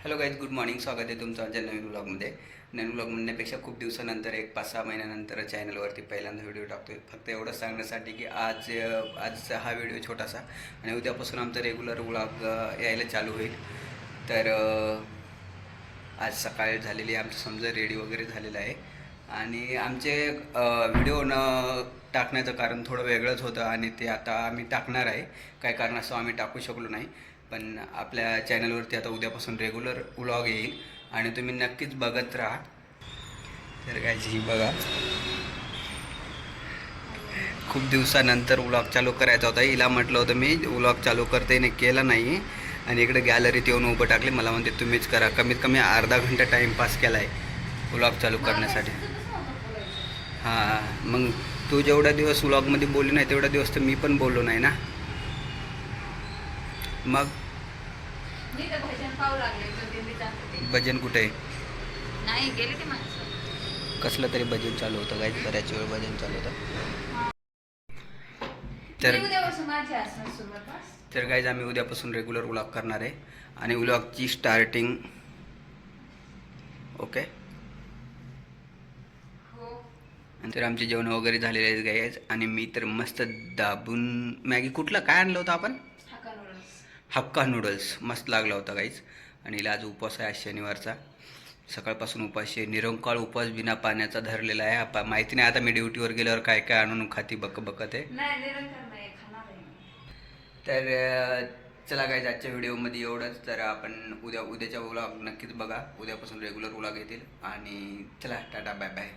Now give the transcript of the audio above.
Hello guys good morning स्वागत आहे तुमचं आमच्या नवीन ब्लॉगमध्ये नवीन ब्लॉग म्हणण्यापेक्षा खूप दिवसानंतर एक पाच सहा महिन्यानंतर चॅनलवरती पहिल्यांदा व्हिडिओ टाकतो फक्त एवढंच सांगण्यासाठी की आज आजचा हा व्हिडिओ छोटासा आणि उद्यापासून आमचा रेग्युलर ब्लॉग यायला चालू होईल. तर आज सकाळी झालेली आहे आमचं समजा रेडी वगैरे झालेलं आहे. आणि आमचे व्हिडिओ न टाकण्याचं कारण थोडं वेगळंच होतं आणि ते आता आम्ही टाकणार आहे. काय कारणास्तव आम्ही टाकू शकलो नाही. पण आपल्या चॅनलवरती आता उद्यापासून रेग्युलर व्लॉग येईल आणि तुम्ही नक्कीच बघत राहा. तर काय ही बघा. खूप दिवसानंतर व्लॉग चालू करायचा होता. हिला म्हटलं होतं मी व्लॉग चालू करते नाही केला नाही आणि इकडे गॅलरीत येऊन उभं टाकले. मला म्हणते तुम्हीच करा. कमीत कमी अर्धा घंटा टाईमपास केला आहे व्लॉग चालू करण्यासाठी. हां मग तू जेवढा दिवस व्लॉगमध्ये बोलली नाही तेवढा दिवस तर मी पण बोललो नाही ना. मग? तर भजन कुठे? आहे नाही गेले ते कसलं तरी भजन चालू होतं काय? बऱ्याच वेळ भजन चालू होतं. तर. तर गाईज आम्ही उद्यापासून रेग्युलर व्लॉग करणार आहे. आणि व्लॉगची स्टार्टिंग ओके नंतर आमचे जेवण वगैरे झालेले आहेत आणि मी तर मस्त दाबून मॅगी कुठलं? काय आणलं होतं आपण? हक्का नूडल्स मस्त लागला होता गाईज आणि हिला आज उपवास आहे आज शनिवारचा. सकाळपासून उपाशी आहे. निरंकाळ उपवास बिना पाण्याचा धरलेला आहे. आपा माहिती नाही आता मी ड्युटीवर गेल्यावर काय काय आणून खाती बक बकत आहे. तर चला काय आजच्या व्हिडिओमध्ये एवढंच. तर आपण उद्या उद्याच्या व्लॉग नक्कीच बघा. उद्यापासून रेग्युलर व्लॉग येतील. आणि चला टाटा बाय बाय